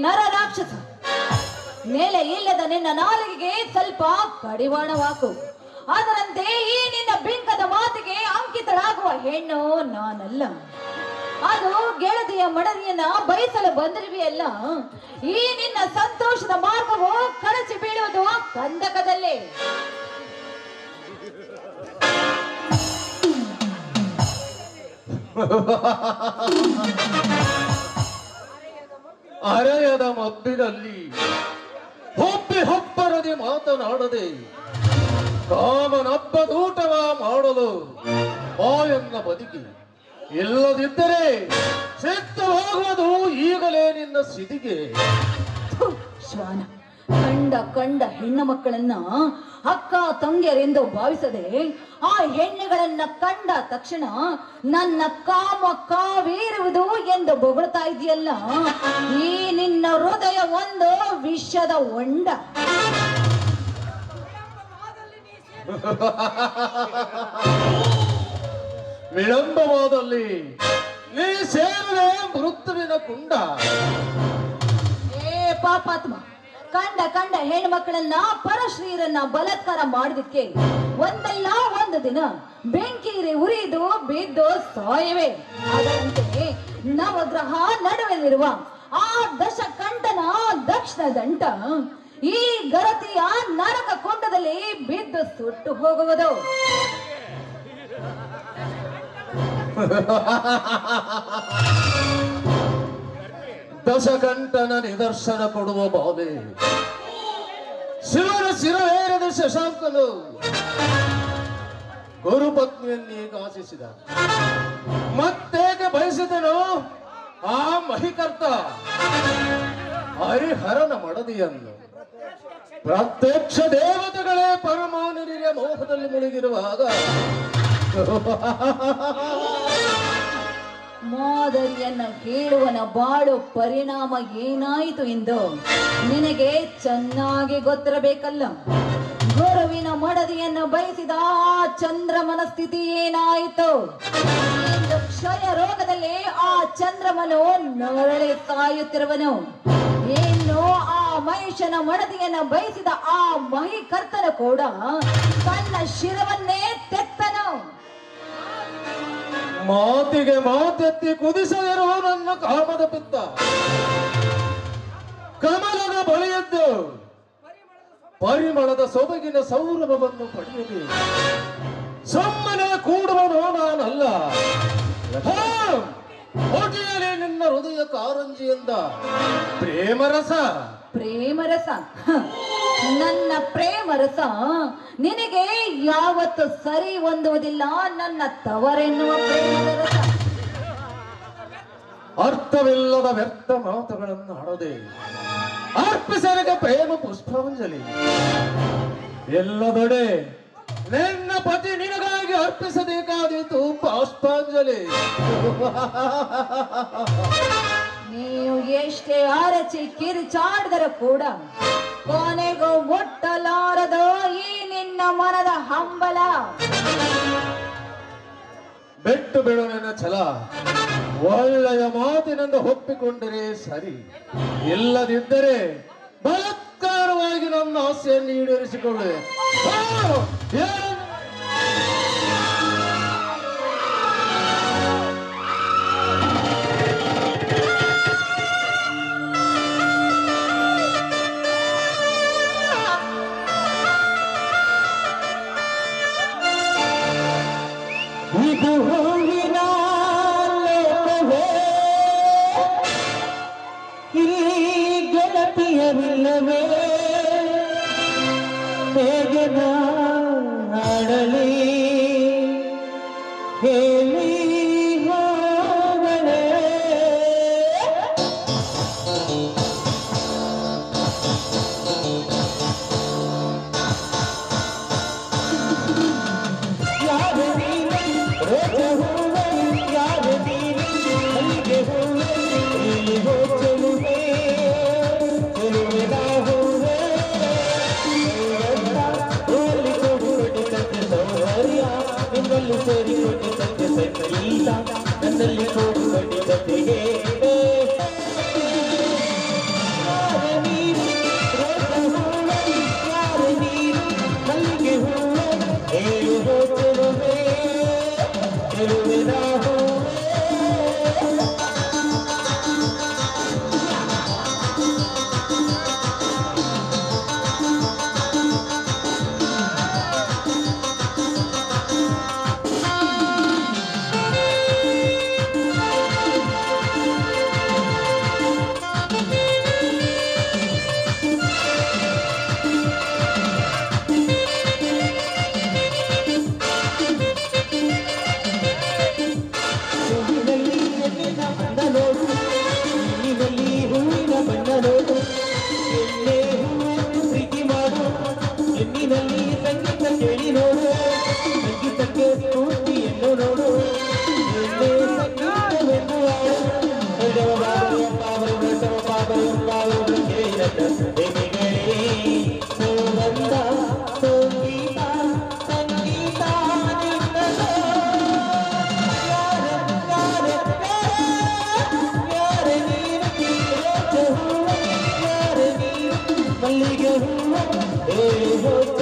ನರ ರಾಕ್ಷಸ. ಮೇಲೆ ಇಲ್ಲದ ನಿನ್ನ ನಾಲಿಗೆಗೆ ಸ್ವಲ್ಪ ಕಡಿವಾಣವಾಕು ಅದರಂತೆ ಈ ನಿನ್ನ ಬಿಂಕದ ಮಾತಿಗೆ ಅಂಕಿತಳಾಗುವ ಹೆಣ್ಣು ನಾನಲ್ಲ. ಅದು ಗೆಳತಿಯ ಮಡದಿಯನ್ನ ಬಯಸಲು ಬಂದಿರುವೆಯಲ್ಲ. ಈ ನಿನ್ನ ಸಂತೋಷದ ಮಾರ್ಗವು ಕಳಚಿ ಬೀಳುವುದು ಕಂದಕದಲ್ಲೇ. ಅರೆಯದ ಮಬ್ಬಿನಲ್ಲಿ ಹೊಬ್ಬಿ ಹೊಬ್ಬರದೆ ಮಾತನಾಡದೆ ಕಾಮನಬ್ಬದೂಟವ ಮಾಡಲು ಬಾಯನ್ನ ಬದುಕಿ ಇಲ್ಲದಿದ್ದರೆ ಸಿದ್ಧವಾಗುವುದು ಈಗಲೇ ನಿನ್ನ ಸಿದಿಗೆ. ಶ್ವಾನ. ಕಂಡ ಕಂಡ ಹೆಣ್ಣು ಮಕ್ಕಳನ್ನ ಅಕ್ಕ ತಂಗಿಯರೆಂದು ಭಾವಿಸದೆ ಆ ಹೆಣ್ಣುಗಳನ್ನ ಕಂಡ ತಕ್ಷಣ ನನ್ನ ಕಾಮ ಕಾವೇರುವುದು ಎಂದು ಬೊಗಳ್ತಾ ಇದೆಯಲ್ಲ? ಈ ನಿನ್ನ ಹೃದಯ ಒಂದು ವಿಷದ ಹೊಂಡ. ವಿಳಂಬವಾದಲ್ಲಿ ನೀ ಸೇರುವೆ ಮೃತ್ಯುವಿನ ಕುಂಡ. ಏ ಪಾಪಾತ್ಮ ಕಂಡ ಕಂಡ ಹೆಣ್ಮಕ್ಳನ್ನ ಪರಶ್ರೀರನ್ನ ಬಲತ್ಕಾರ ಮಾಡಿದಕ್ಕೆ ಒಂದಲ್ಲ ಒಂದು ದಿನ ಬೆಂಕಿರಿ ಉರಿದು ಬಿದ್ದು ಸಾಯವೆ. ಅದರಂತೆ ನವಗ್ರಹ ನಡುವೆಲಿರುವ ಆ ದಶಕಂಠನ ದಕ್ಷಿಣ ದಂಟ ಈ ಗರತಿಯ ನರಕ ಕೊಂಡದಲ್ಲಿ ಬಿದ್ದು ಸುಟ್ಟು ಹೋಗುವುದು. ದಶಕಂಠನ ನಿದರ್ಶನ ಕೊಡುವ ಬಾವೆ. ಶಿವನ ಶಿರವೇರದ ಶಶಾಂಕನು ಗುರುಪತ್ನಿಯನ್ನೇ ಆಶಿಸಿದ. ಮತ್ತೇಕೆ ಬಯಸಿದನು? ಆ ಮಹಿಕರ್ತ ಹರಿಹರನ ಮಡದಿಯನ್ನು. ಪ್ರತ್ಯಕ್ಷ ದೇವತೆಗಳೇ ಪರಮಾನುರಿಯ ಮೋಹದಲ್ಲಿ ಮುಳುಗಿರುವಾಗ. ಮಾದರಿಯನ್ನ ಕೇಳುವನ ಬಾಳು ಪರಿಣಾಮ ಏನಾಯಿತು ಎಂದು ನಿನಗೆ ಚೆನ್ನಾಗಿ ಗೊತ್ತಿರಬೇಕಲ್ಲ. ಗುರುವಿನ ಮಡದಿಯನ್ನು ಬಯಸಿದ ಆ ಚಂದ್ರಮನ ಸ್ಥಿತಿ ಏನಾಯಿತು? ಕ್ಷಯ ರೋಗದಲ್ಲಿ ಆ ಚಂದ್ರಮನು ನರಳಿ ಸಾಯುತ್ತಿರುವನು ಇನ್ನು ಆ ಮಹಿಷನ ಮಡದಿಯನ್ನು ಬಯಸಿದ ಆ ಮಹಿಕರ್ತನ ಕೂಡ ತನ್ನ ಶಿರವನ್ನೇ ಮಾತಿಗೆ ಮಾತೆತ್ತಿ ಕುದಿಸದಿರುವ ನನ್ನ ಕಾಮದ ಪಿತ್ತ. ಕಮಲದ ಬಳಿಯದ್ದು ಪರಿಮಳದ ಸೊಬಗಿನ ಸೌರಭವನ್ನು ಪಡೆಯಲಿ. ಸುಮ್ಮನೆ ಕೂಡುವ ನಾನಲ್ಲ ಹಾ, ಹೊಗೆಯಲಿ ನಿನ್ನ ಹೃದಯ ಕಾರಂಜಿಯಿಂದ. ಪ್ರೇಮರಸ. ಪ್ರೇಮರಸ. ನನ್ನ ಪ್ರೇಮರಸ, ನಿನಗೆ ಯಾವತ್ತು ಸರಿ ಹೊಂದುವುದಿಲ್ಲ ನನ್ನ ತವರೆನ್ನುವ ಪ್ರೇಮ ರಸ ಅರ್ಥವಿಲ್ಲದ ವ್ಯರ್ಥ ಮಾತುಗಳನ್ನು ಆಡದೆ ಅರ್ಪಿಸಲಿಗೆ ಪ್ರೇಮ ಪುಷ್ಪಾಂಜಲಿ ಎಲ್ಲದೊಡೆ ನಿನ್ನ ಪತಿ ನಿನಗಾಗಿ ಅರ್ಪಿಸಬೇಕಾದೀತು ಪುಷ್ಪಾಂಜಲಿ. ನೀವು ಎಷ್ಟೇ ಅರಚಿ ಕಿರಿಚಾಡಿದರೂ ಕೂಡ ಕೊನೆಗೂ ಮುಟ್ಟಲಾರದು ಈ ನಿನ್ನ ಮನದ ಹಂಬಲ. ಬೆಟ್ಟು ಬಿಡು ಛಲ, ಒಳ್ಳೆಯ ಮಾತಿನಿಂದ ಒಪ್ಪಿಕೊಂಡರೆ ಸರಿ. ಇಲ್ಲದಿದ್ದರೆ ಬಲತ್ಕಾರವಾಗಿ ನನ್ನ ಆಸೆಯನ್ನು ಈಡೇರಿಸಿಕೊಳ್ಳೆ. ಹೇಗೆ ನಾಡಲಿ ಹೇಳಿ Sendri, Sendri, Sendri, Sendri, ಏ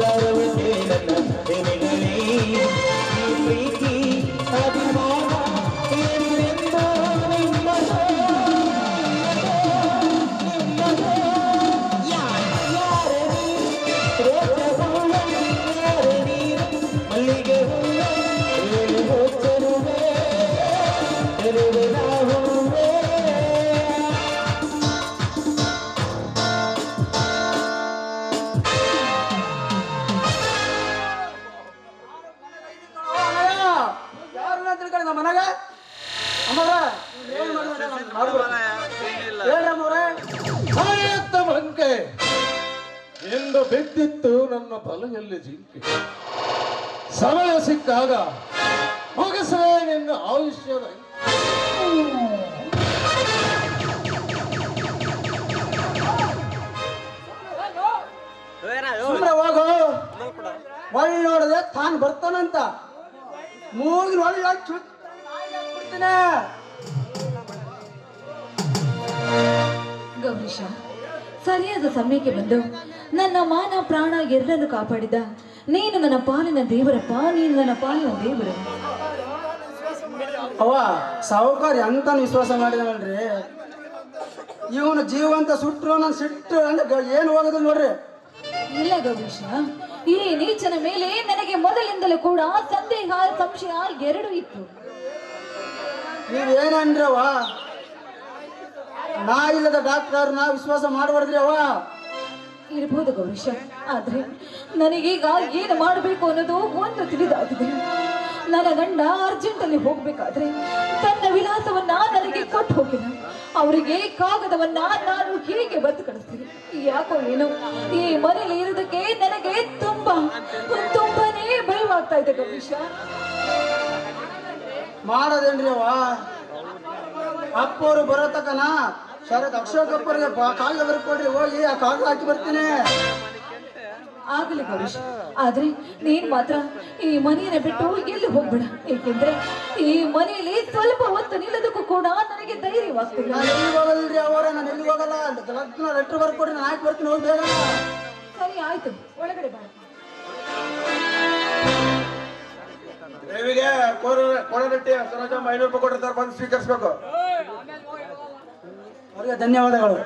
Yollarım ತಿಳ್ಕೊಂಡು ನಮ್ಮ ಮನೆಗೆ? ಅಮ್ಮವ್ರ ಹೇಳ್ರಮ್ಮವ್ರೆ. ಬಂಕೆ. ಎಂದು ಬಿದ್ದಿತ್ತು ನನ್ನ ಬಲೆಯಲ್ಲಿ ಜಿಂಕೆ. ಸಮಯ ಸಿಕ್ಕಾಗ ಮುಗಿಸಲೇ ನಿನ್ನ ಆಯುಷ್ಯದ ಸುಮ್ಮನೆ ಹೋಗು. ಒಳ್ಳೆ ನೋಡಿದ್ರೆ ತಾನು ಬರ್ತಾನಂತ. ಮೂಗಿನ ಬಿಡ್ತೀನಿ. ಗೌರೀಶ ಸರಿಯಾದ ಸಮಯಕ್ಕೆ ಬಂದು ನನ್ನ ಮಾನ ಪ್ರಾಣ ಎರಡನ್ನು ಕಾಪಾಡಿದ. ನೀನು ನನ್ನ ಪಾಲಿನ ದೇವರಪ್ಪ ನೀನು ನನ್ನ ಪಾಲಿನ ದೇವರ. ಅವ ಸಾಹುಕಾರ ಎಂತ ವಿಶ್ವಾಸ ಮಾಡಿದ್ರಿ ಇವನು ಜೀವಂತ ಸುಟ್ರು ನನ್ನ ಸಿಟ್ಟು ಅಂದ್ರೆ ಏನು ಹೋಗೋದಿಲ್ಲ ನೋಡ್ರಿ. ಇಲ್ಲ ಗೌರೀಶ ಈ ನೀಚನ ಮೇಲೆ ನನಗೆ ಮೊದಲಿಂದಲೂ ಕೂಡ ಸಂದೇಹ ಸಂಶಯ ಎರಡು ಇತ್ತು. ನೀವೇನಂದ್ರವ ನಾ ಇಲ್ಲದ ಡಾಕ್ಟರ್ ನಾ ವಿಶ್ವಾಸ ಮಾಡಬಾರ್ದ್ರಿ ಅವ ಇರ್ಬೋದು ಗೌರೀಶ ಆದ್ರೆ ನನಗೀಗ ಏನು ಮಾಡಬೇಕು ಅನ್ನೋದು ಒಂದು ತಿಳಿದಾಗಿದೆ. ನನ್ನ ಗಂಡ ಅರ್ಜೆಂಟ್ ಅಲ್ಲಿ ಹೋಗ್ಬೇಕಾದ್ರೆ ತನ್ನ ವಿಳಾಸವನ್ನ ನನಗೆ ಕೊಟ್ಟು ಹೋಗಿಲ್ಲ ಅವರಿಗೆ ಕಾಗದವನ್ನ ನಾನು ಹೀಗೆ ಬರೆದು ಕಳಿಸ್ತೀನಿ. ಯಾಕೋ ಏನು ಈ ಮನೆಯಲ್ಲಿ ಇರೋದಕ್ಕೆ ನನಗೆ ತುಂಬಾ, ತುಂಬಾನೇ ಭಯವಾಗ್ತಾ ಇದೆ ಗಣೇಶ. ಮಾಡದೇನ್ರಿ ಅವ ಅಪ್ಪವರು ಬರೋ ಶರತ್ ಅಕ್ಷೋಕಪ್ಪರಿಗೆ ಕಾಗದ ಬರ್ಕೊಡ್ರಿ ಹೋಗಿ ಆ ಕಾಗದ ಹಾಕಿ ಬರ್ತೀನಿ. ಆಗಲಿ ಗೌರೀಶ್ ಆದ್ರೆ ನೀನ್ ಮಾತ್ರ ಈ ಮನೆಯನ್ನ ಬಿಟ್ಟು ಎಲ್ಲಿ ಹೋಗ್ಬೇಡ? ಏಕೆಂದ್ರೆ ಈ ಮನೆಯಲ್ಲಿ ಸ್ವಲ್ಪ ಹೊತ್ತು ನಿಲ್ಲದಕ್ಕೂ ಕೂಡ ನನಗೆ ಧೈರ್ಯವಾಗ್ತಿಲ್ಲ. ನಾನು ಎಲ್ಲಿ ಹೋಗಲ್ರಿ ಅವರ? ನಾನು ಎಲ್ಲಿ ಹೋಗಲ್ಲ? ಲಗ್ನ ಲೆಟ್ರ್ ಬರ್ಕೊಡ್ರಿ ನಾನು ಹಾಕಿ ಬರ್ತೀನಿ ಹೋಗಿ ಬೇಗ ಸರಿ ಆಯ್ತು. ಒಳಗಡೆ ಬಾ. ದೇವಿಗೆ ಕೊಡರಟ್ಟಿ ಸರೋಜಮ್ಮ ಐನೂರು ರೂಪಾಯಿ ಕೊಟ್ಟಿರ್ತಾರೆ ಬಂದು ಸ್ವೀಕರಿಸ್ಬೇಕು. ಅವರಿಗೆ ಧನ್ಯವಾದಗಳು.